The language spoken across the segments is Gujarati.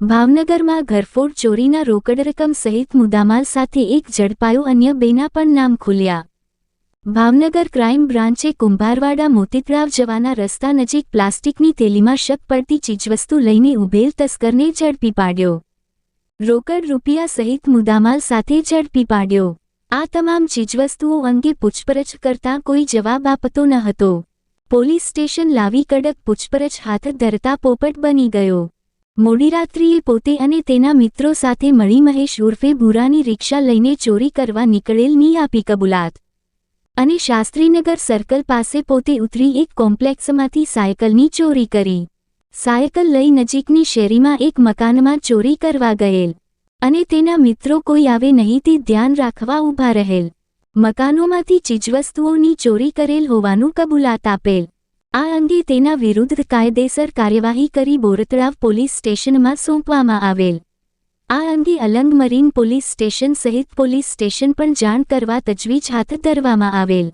ભાવનગરમાં ઘરફોડ ચોરીના રોકડ રકમ સહિત મુદ્દામાલ સાથે એક ઝડપાયો અન્ય બેના પણ નામ ખુલ્યા. ભાવનગર ક્રાઇમ બ્રાન્ચે કુંભારવાડા મોતીતળાવ જવાના રસ્તા નજીક પ્લાસ્ટિકની થેલીમાં શક પડતી ચીજવસ્તુ લઈને ઉભેલ તસ્કરને ઝડપી પાડ્યો. રોકડ રૂપિયા સહિત મુદ્દામાલ સાથે ઝડપી પાડ્યો. આ તમામ ચીજવસ્તુઓ અંગે પૂછપરછ કરતા કોઈ જવાબ આપતો ન હતો. પોલીસ સ્ટેશન લાવી કડક પૂછપરછ હાથ ધરતા પોપટ બની ગયો. મોડી રાત્રિએ પોતે અને તેના મિત્રો સાથે મળી મહેશ ઉર્ફે ભૂરાની રિક્ષા લઈને ચોરી કરવા નીકળેલની આપી કબૂલાત. અને શાસ્ત્રીનગર સર્કલ પાસે પોતે ઉતરી એક કોમ્પ્લેક્સમાંથી સાયકલની ચોરી કરી. સાયકલ લઈ નજીકની શેરીમાં એક મકાનમાં ચોરી કરવા ગયેલ. અને તેના મિત્રો કોઈ આવે નહીં તે ધ્યાન રાખવા ઊભા રહેલ. મકાનોમાંથી ચીજવસ્તુઓની ચોરી કરેલ હોવાનું કબૂલાત આપેલ. આ અંગે તેના વિરુદ્ધ કાયદેસર કાર્યવાહી કરી બોરતળાવ પોલીસ સ્ટેશનમાં સોંપવામાં આવેલ. આ અંગે અલંગ મરીન પોલીસ સ્ટેશન સહિત પોલીસ સ્ટેશન પણ જાણ કરવા તજવીજ હાથ ધરવામાં આવેલ.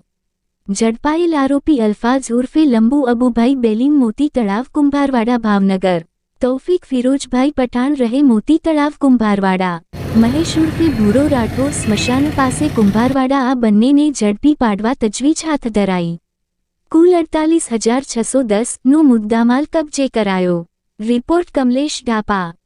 ઝડપાયેલ આરોપી અલ્ફાઝ ઉર્ફે લંબુ અબુભાઈ બેલીમ મોતી તળાવ કુંભારવાડા, ભાવનગર. તૌફિક ફિરોજભાઈ પઠાણ રહે મોતી તળાવ કુંભારવાડા. મહેશ ઉર્ફે ભૂરો રાઠોડ સ્મશાન પાસે કુંભારવાડા આ બંનેને ઝડપી પાડવા તજવીજ હાથ ધરાઈ. કુલ અડતાલીસ હજાર છસો દસનો મુદ્દામાલ કબજે કરાયો. રિપોર્ટ કમલેશ ડાપા.